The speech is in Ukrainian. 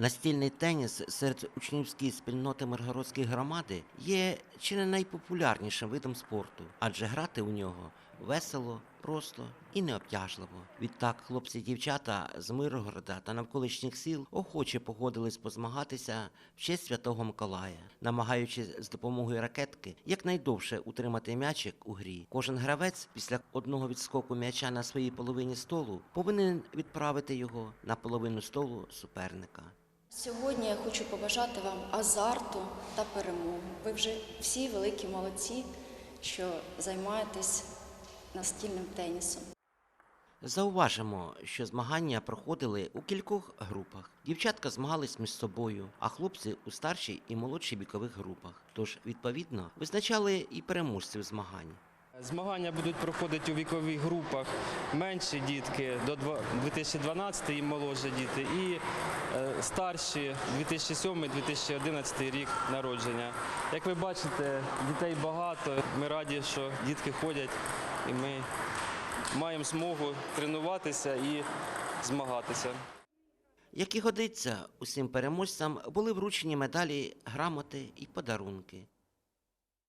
Настільний теніс серед учнівської спільноти Миргородської громади є чи не найпопулярнішим видом спорту, адже грати у нього весело, просто і необтяжливо. Відтак хлопці дівчата з Миргорода та навколишніх сіл охоче погодились позмагатися в честь Святого Миколая, намагаючись з допомогою ракетки якнайдовше утримати м'ячик у грі. Кожен гравець після одного відскоку м'яча на своїй половині столу повинен відправити його на половину столу суперника. Сьогодні я хочу побажати вам азарту та перемоги. Ви вже всі великі молодці, що займаєтесь настільним тенісом. Зауважимо, що змагання проходили у кількох групах. Дівчатка змагались між собою, а хлопці у старшій і молодшій вікових групах. Тож, відповідно, визначали і переможців змагань. Змагання будуть проходити у вікових групах менші дітки до 2012 і молодші діти, і е, старші 2007-2011 рік народження. Як ви бачите, дітей багато. Ми раді, що дітки ходять, і ми маємо змогу тренуватися і змагатися. Як і годиться, усім переможцям були вручені медалі, грамоти і подарунки.